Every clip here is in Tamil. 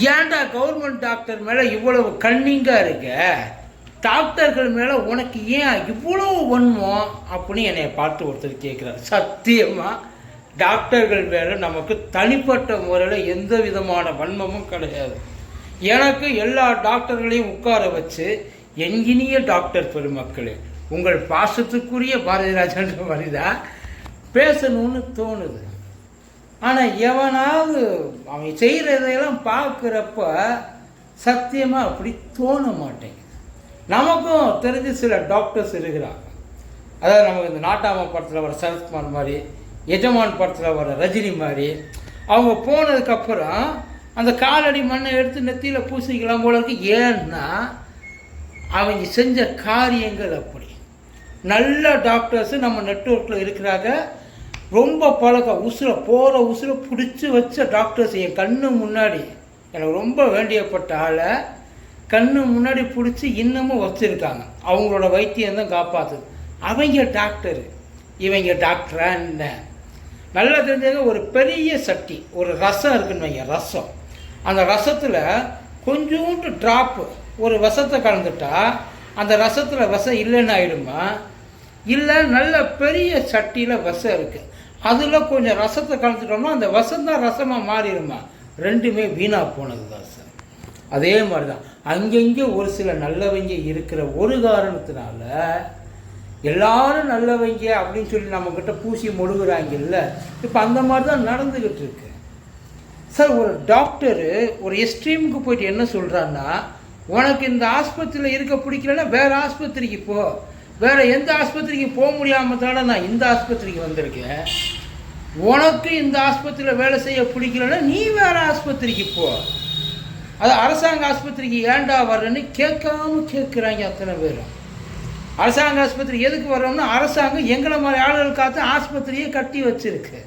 ஏன்டா கவர்மெண்ட் டாக்டர் மேலே இவ்வளவு கண்ணிங்காக இருக்க? டாக்டர்கள் மேலே உனக்கு ஏன் இவ்வளவு வன்மம்? அப்படின்னு என்னை பார்த்து ஒருத்தர் கேட்குறாரு. சத்தியமாக டாக்டர்கள் மேலே நமக்கு தனிப்பட்ட முறையில் எந்த விதமான வன்மமும் கிடையாது. எனக்கு எல்லா டாக்டர்களையும் உட்கார வச்சு என்கினிய டாக்டர் பெருமக்களே உங்கள் பாசத்துக்குரிய பாரதிராஜன்ற மாதிரி தான் பேசணும்னு தோணுது. ஆனால் எவனாவது அவன் செய்கிறதையெல்லாம் பார்க்குறப்ப சத்தியமாக அப்படி தோண மாட்டேங்குது. நமக்கும் தெரிஞ்சு சில டாக்டர்ஸ் இருக்கிறாங்க. அதாவது நமக்கு இந்த நாட்டாம படத்தில் வர சரத்குமார் மாதிரி எஜமான் படத்தில் வர ரஜினி மாதிரி அவங்க போனதுக்கப்புறம் அந்த காலடி மண்ணை எடுத்து நெத்தியில் பூசிக்கலாம் போல இருக்கு. ஏன்னா அவங்க செஞ்ச காரியங்கள் அப்படி. நல்ல டாக்டர்ஸு நம்ம நெட்வொர்க்கில் இருக்கிறாங்க. ரொம்ப பழக்கம் உசுரை போகிற உசுரை பிடிச்சி வச்ச டாக்டர்ஸ் என் கண்ணு முன்னாடி. எனக்கு ரொம்ப வேண்டியப்பட்ட ஆளை கண்ணு முன்னாடி பிடிச்சி இன்னமும் வச்சுருக்காங்க. அவங்களோட வைத்தியம் தான் காப்பாற்றுது அவங்க டாக்டர் இவங்க டாக்டரா என்ன? நல்லா தெரிஞ்சது ஒரு பெரிய சட்டி ஒரு ரசம் இருக்குன்னு வைங்க ரசம். அந்த ரசத்தில் கொஞ்சோண்டு ட்ராப்பு ஒரு விஷத்தை கலந்துட்டா அந்த ரசத்தில் விஷம் இல்லைன்னு ஆயிடுமா? இல்லை நல்ல பெரிய சட்டியில் விஷம் இருக்குது அதில் கொஞ்சம் ரசத்தை கலந்துட்டோம்னா அந்த விஷம் தான் ரசமாக மாறிடுமா? ரெண்டுமே வீணாக போனது தான் சார். அதே மாதிரி தான் அங்கங்கே ஒரு சில நல்லவங்க இருக்கிற ஒரு காரணத்தினால எல்லாரும் நல்லவங்க அப்படின்னு சொல்லி நம்மக்கிட்ட பூசி மொழுகுறாங்கல்ல இப்போ அந்த மாதிரி தான் நடந்துக்கிட்டு இருக்கு. சார் ஒரு டாக்டரு ஒரு எஸ்ட்ரீமுக்கு போயிட்டு என்ன சொல்கிறான்னா உனக்கு இந்த ஆஸ்பத்திரியில் இருக்க பிடிக்கலன்னா வேறு ஆஸ்பத்திரிக்கு போ. வேற எந்த ஆஸ்பத்திரிக்கு போக முடியாமல் தானே நான் இந்த ஆஸ்பத்திரிக்கு வந்திருக்கேன். உனக்கு இந்த ஆஸ்பத்திரியில் வேலை செய்ய பிடிக்கலன்னா நீ வேற ஆஸ்பத்திரிக்கு போ. அது அரசாங்க ஆஸ்பத்திரிக்கு ஏன்டா வர்றேன்னு கேட்காம கேட்குறாங்க அத்தனை பேரும் அரசாங்க ஆஸ்பத்திரி எதுக்கு வர்றோம்னா அரசாங்கம் எங்களை மாதிரி ஆளுகளுக்காக ஆஸ்பத்திரியை கட்டி வச்சுருக்கு.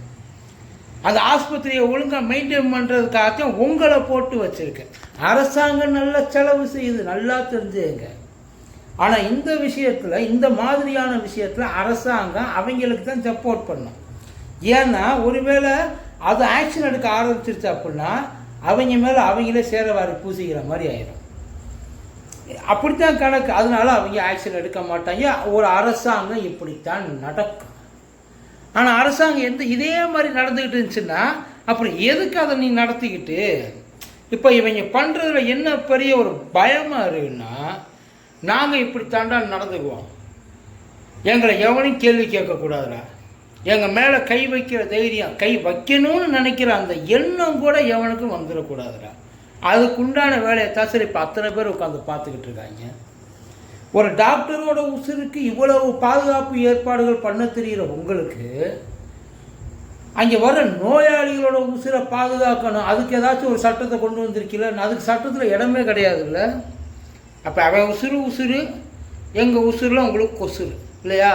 அந்த ஆஸ்பத்திரியை ஒழுங்காக மெயின்டைன் பண்ணுறதுக்காகத்தான் உங்களை போட்டு வச்சுருக்கு. அரசாங்கம் நல்லா செலவு செய்யுது நல்லா தெரிஞ்சுங்க. ஆனால் இந்த விஷயத்தில் இந்த மாதிரியான விஷயத்தில் அரசாங்கம் அவங்களுக்கு தான் சப்போர்ட் பண்ணும். ஏன்னா ஒருவேளை அது ஆக்ஷன் எடுக்க ஆரம்பிச்சிருச்சு அப்படின்னா அவங்க மேலே அவங்களே சேரவாரி பூசிக்கிற மாதிரி ஆயிடும் அப்படித்தான் கணக்கு. அதனால அவங்க ஆக்ஷன் எடுக்க மாட்டாங்க. ஒரு அரசாங்கம் இப்படித்தான் நடக்கும். ஆனால் அரசாங்கம் எந்த இதே மாதிரி நடந்துக்கிட்டு இருந்துச்சுன்னா அப்புறம் எதுக்கு அதை நீ நடத்திக்கிட்டு? இப்போ இவங்க பண்ணுறதுல என்ன பெரிய ஒரு பயமாக இருக்குன்னா நாங்கள் இப்படி தாண்டா நடந்துக்குவோம். எங்களை எவனையும் கேள்வி கேட்கக்கூடாதுடா. எங்கள் மேலே கை வைக்கிற தைரியம் கை வைக்கணும்னு நினைக்கிற அந்த எண்ணம் கூட எவனுக்கும் வந்துடக்கூடாதுடா. அதுக்குண்டான வேலையை தான் சரி இப்போ அத்தனை பேர் உட்காந்து பார்த்துக்கிட்டு இருக்காங்க. ஒரு டாக்டரோட உசுருக்கு இவ்வளவு பாதுகாப்பு ஏற்பாடுகள் பண்ண தெரிகிற உங்களுக்கு அங்கே வர நோயாளிகளோட உசுரை பாதுகாக்கணும். அதுக்கு ஏதாச்சும் ஒரு சட்டத்தை கொண்டு வந்திருக்கீல அதுக்கு சட்டத்தில் இடமே கிடையாதுல்ல. அப்போ அவன் உசுறு உசுறு. எங்கள் உசுரில் உங்களுக்கு கொசுறு இல்லையா?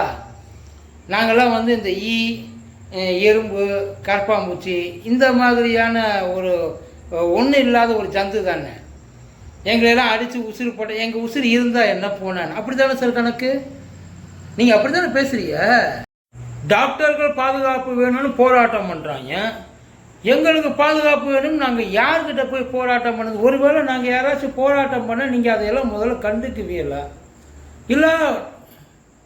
நாங்கள்லாம் வந்து இந்த ஈ எறும்பு கரப்பாம்பூச்சி இந்த மாதிரியான ஒரு ஒன்றும் இல்லாத ஒரு ஜந்து தானே. எங்களையெல்லாம் அடித்து உசுறு போட்ட எங்கள் உசுறு இருந்தால் என்ன போனான்? அப்படி தானே சார் கணக்கு? நீங்கள் அப்படி தானே பேசுறீங்க? டாக்டர்கள் பாதுகாப்பு வேணும்னு போராட்டம் பண்ணுறாங்க எங்களுக்கு பாதுகாப்பு வேணும்னு நாங்கள் யார்கிட்ட போய் போராட்டம் பண்ணது? ஒருவேளை நாங்கள் யாராச்சும் போராட்டம் பண்ண நீங்கள் அதையெல்லாம் முதல்ல கண்டுக்குவீங்களா? இல்லை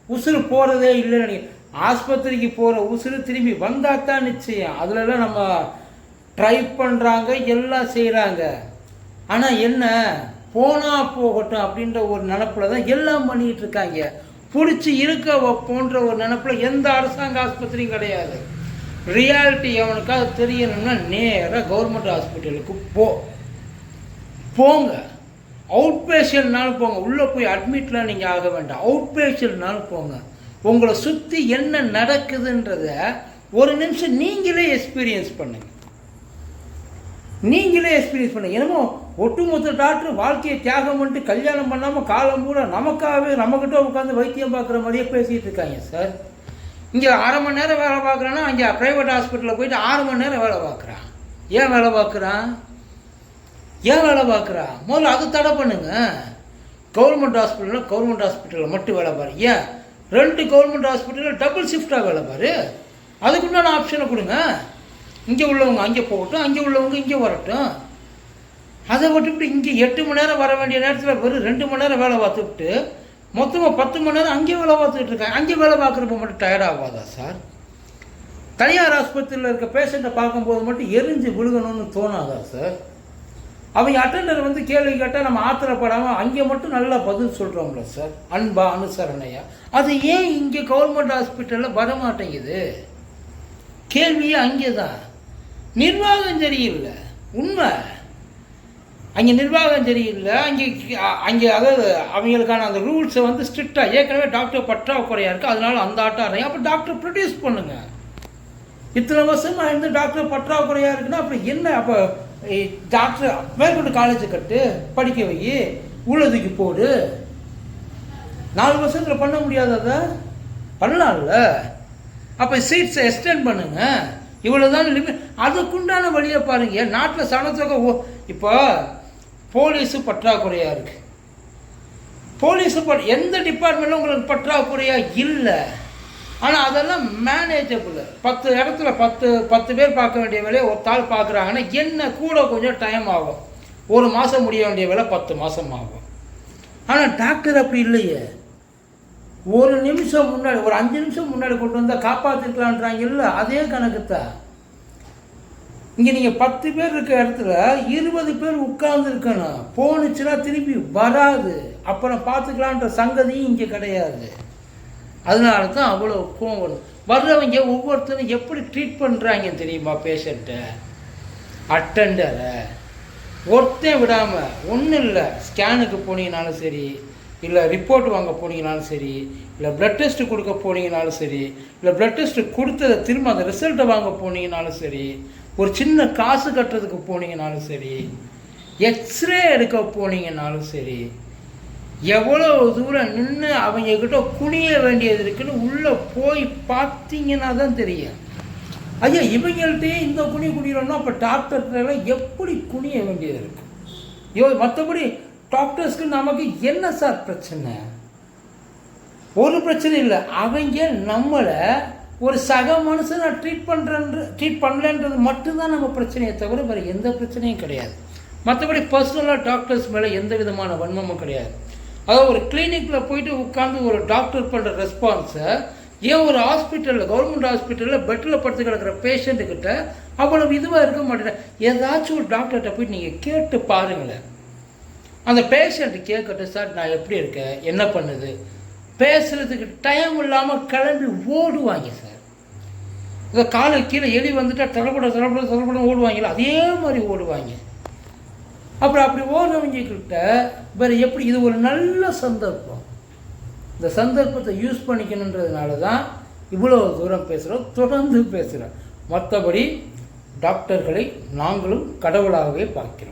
உசுறு போகிறதே இல்லைன்னு நினைக்கிறேன் ஆஸ்பத்திரிக்கு போகிற உசுறு திரும்பி வந்தால் தான் நிச்சயம். அதுலலாம் நம்ம ட்ரை பண்ணுறாங்க எல்லாம் செய்கிறாங்க ஆனால் என்ன? போனால் போகட்டும் அப்படின்ற ஒரு நினப்பில் தான் எல்லாம் பண்ணிகிட்டு இருக்காங்க. பிடிச்சி இருக்க வைப்போன்ற ஒரு நினப்பில் எந்த அரசாங்க ஆஸ்பத்திரியும் கிடையாது. ரியாலிட்டி எவனுக்காவது தெரியணும்னா நேராக கவர்மெண்ட் ஹாஸ்பிட்டலுக்கு போ. போங்க. அவுட் பேஷண்ட்னாலும் போங்க. உள்ளே போய் அட்மிட்லாம் நீங்கள் ஆக வேண்டாம். அவுட் பேஷண்ட்னாலும் போங்க. உங்களை சுற்றி என்ன நடக்குதுன்றத ஒரு நிமிஷம் நீங்களே எக்ஸ்பீரியன்ஸ் பண்ணுங்க. நீங்களே எக்ஸ்பீரியன்ஸ் பண்ணுங்க. என்னமோ ஒட்டுமொத்த டாக்டர் வாழ்க்கையை தியாகம் பண்ணிட்டு கல்யாணம் பண்ணாமல் காலம் பூரா நமக்காகவே நம்மக்கிட்ட உட்காந்து வைத்தியம் பார்க்குற மாதிரியே பேசிகிட்டு இருக்காங்க சார். இங்கே அரை மணி நேரம் வேலை பார்க்குறான்னா அங்கே ப்ரைவேட் ஹாஸ்பிட்டலில் போயிட்டு ஆறு மணி நேரம் வேலை பார்க்குறான். ஏன் வேலை பார்க்குறான்? ஏன் வேலை பார்க்குறான்? முதல்ல அது தடை பண்ணுங்க. கவர்மெண்ட் ஹாஸ்பிட்டலில் கவர்மெண்ட் ஹாஸ்பிட்டலில் மட்டும் வேலை பாரு ஏன்? ரெண்டு கவர்மெண்ட் ஹாஸ்பிட்டலில் டபுள் ஷிஃப்டாக வேலை பாரு. அதுக்குண்டான ஆப்ஷனை கொடுங்க. இங்கே உள்ளவங்க அங்கே போகட்டும் அங்கே உள்ளவங்க இங்கே வரட்டும். அதை விட்டுவிட்டு இங்கே எட்டு மணி நேரம் வர வேண்டிய நேரத்தில் வெறும் ரெண்டு மணி நேரம் வேலை பார்த்துக்கிட்டு மொத்தமாக பத்து மணி நேரம் அங்கேயே வேலை பார்த்துக்கிட்டு இருக்காங்க. அங்கே வேலை பார்க்குறப்ப மட்டும் டயர்ட் ஆகாதா சார் தனியார் ஆஸ்பத்திரியில் இருக்க பேஷண்ட்டை பார்க்கும்போது மட்டும் எரிஞ்சு விழுகணும்னு தோணாதா சார் அவங்க அட்டண்டர் வந்து கேள்வி கேட்டால் நம்ம ஆத்திரப்படாமல் அங்கே மட்டும் நல்லா பதில் சொல்கிறோம்ல சார். அன்பா அனுசரணையா? அது ஏன் இங்கே கவர்மெண்ட் ஹாஸ்பிட்டலில் வர மாட்டேங்குது கேள்வியே அங்கே தான் நிர்வாகம் சரியில்லை. உண்மை. அங்கே நிர்வாகம் சரியில்லை. அங்கே அங்கே அதாவது அவங்களுக்கான அந்த ரூல்ஸை வந்து ஸ்ட்ரிக்டாக ஏற்கனவே டாக்டர் பற்றாக்குறையாக இருக்குது அதனால அந்த ஆட்டம் ஆடுறீங்க அப்போ டாக்டர் ப்ரொடியூஸ் பண்ணுங்கள் இத்தனை வருஷமாக இருந்து டாக்டர் பற்றாக்குறையாக இருக்குன்னா அப்புறம் என்ன? அப்போ டாக்டர் மேற்கொண்டு காலேஜ் கட்டு படிக்க வை உள்ளதுக்கு போடு. நாலு வருஷத்தில் பண்ண முடியாதத? பண்ணலாம்ல. அப்போ சீட்ஸை எக்ஸ்டெண்ட் பண்ணுங்க. இவ்வளோ தான் லிமிட் அதுக்குண்டான வழியை பாருங்க. நாட்டில் சனத்தொகை ஓ இப்போ போலீஸு பற்றாக்குறையாக இருக்குது போலீஸு ப எந்த டிபார்ட்மெண்ட்டில் உங்களுக்கு பற்றாக்குறையாக இல்லை? ஆனால் அதெல்லாம் மேனேஜபிள் பத்து இடத்துல பத்து பத்து பேர் பார்க்க வேண்டிய வேலையை ஒரு தாள் பார்க்குறாங்கன்னா என்ன கூட கொஞ்சம் டைம் ஆகும். ஒரு மாதம் முடிய வேண்டிய வேலை பத்து மாதம் ஆகும். ஆனால் டாக்டர் அப்படி இல்லையே. ஒரு நிமிஷம் முன்னாடி ஒரு அஞ்சு நிமிஷம் முன்னாடி கொண்டு வந்தால் காப்பாற்றிருக்கலான்றாங்க இல்லை அதே கணக்கு தான் இங்கே நீங்கள் பத்து பேர் இருக்க இடத்துல இருபது பேர் உட்கார்ந்துருக்கணும் போனுச்சுன்னா போணுச்சுன்னா திருப்பி வராது. அப்புறம் பார்த்துக்கலான்ற சங்கதியும் இங்கே கிடையாது. அதனால தான் அவ்வளோ கோவம் வருது வர்றவங்க ஒவ்வொருத்தரும் எப்படி ட்ரீட் பண்ணுறாங்க தெரியுமா பேஷண்ட்டை அட்டண்டரை ஒருத்தன் விடாமல் ஒன்றும் இல்லை. ஸ்கேனுக்கு போனீங்கனாலும் சரி இல்லை ரிப்போர்ட் வாங்க போனீங்கனாலும் சரி இல்லை ப்ளட் டெஸ்ட்டு கொடுக்க போனீங்கனாலும் சரி இல்லை ப்ளட் டெஸ்ட்டு கொடுத்ததை திரும்ப அந்த ரிசல்ட்டை வாங்க போனீங்கனாலும் சரி ஒரு சின்ன காசு கட்டுறதுக்கு போனீங்கனாலும் சரி எக்ஸ்ரே எடுக்க போனீங்கனாலும் சரி எவ்வளோ தூரம் நின்று அவங்க கிட்ட குனிய வேண்டியது இருக்குன்னு உள்ளே போய் பார்த்தீங்கன்னா தான் தெரியும். ஐயா இவங்கள்ட்டயே இந்த குனி குனிகிறோம்னா அப்போ டாக்டர்கிட்டலாம் எப்படி குனிய வேண்டியது இருக்கு? யோ மற்றபடி டாக்டர்ஸ்க்கு நமக்கு என்ன சார் பிரச்சனை? ஒரு பிரச்சனை இல்லை. அவங்க நம்மளை ஒரு சக மனுஷனை ட்ரீட் பண்ணுறன்ற ட்ரீட் பண்ணலன்றது மட்டும்தான் நம்ம பிரச்சனையை தவிர வேறு எந்த பிரச்சனையும் கிடையாது. மற்றபடி பர்சனலாக டாக்டர்ஸ் மேலே எந்த விதமான வன்மமும் கிடையாது. அதாவது ஒரு கிளினிக்கில் போயிட்டு உட்காந்து ஒரு டாக்டர் பண்ணுற ரெஸ்பான்ஸை ஏன் ஒரு ஹாஸ்பிட்டலில் கவர்மெண்ட் ஹாஸ்பிட்டலில் பெட்டில் படுத்து கிடக்கிற பேஷண்ட்டுக்கிட்ட அவ்வளவு இதுவாக இருக்க மாட்டேன் ஏதாச்சும் ஒரு டாக்டர்கிட்ட போய் நீங்கள் கேட்டு பாருங்களேன். அந்த பேஷண்ட்டு கேட்கட்டும் சார் நான் எப்படி இருக்கேன்? என்ன பண்ணுது? பேசுகிறதுக்கு டைம் இல்லாமல் கிளம்பி ஓடுவாங்க சார். இந்த காலை கீழே எலி வந்துட்டால் தரப்பட தரப்பட தரப்பட ஓடுவாங்களா அதே மாதிரி ஓடுவாங்க. அப்புறம் அப்படி ஓடுறவங்க வேறு எப்படி இது ஒரு நல்ல சந்தர்ப்பம்? இந்த சந்தர்ப்பத்தை யூஸ் பண்ணிக்கணுன்றதுனால தான் இவ்வளோ தூரம் பேசுகிறோம் தொடர்ந்து பேசுகிறோம் மற்றபடி டாக்டர்களை நாங்களும் கடவுளாகவே பார்க்கிறோம்.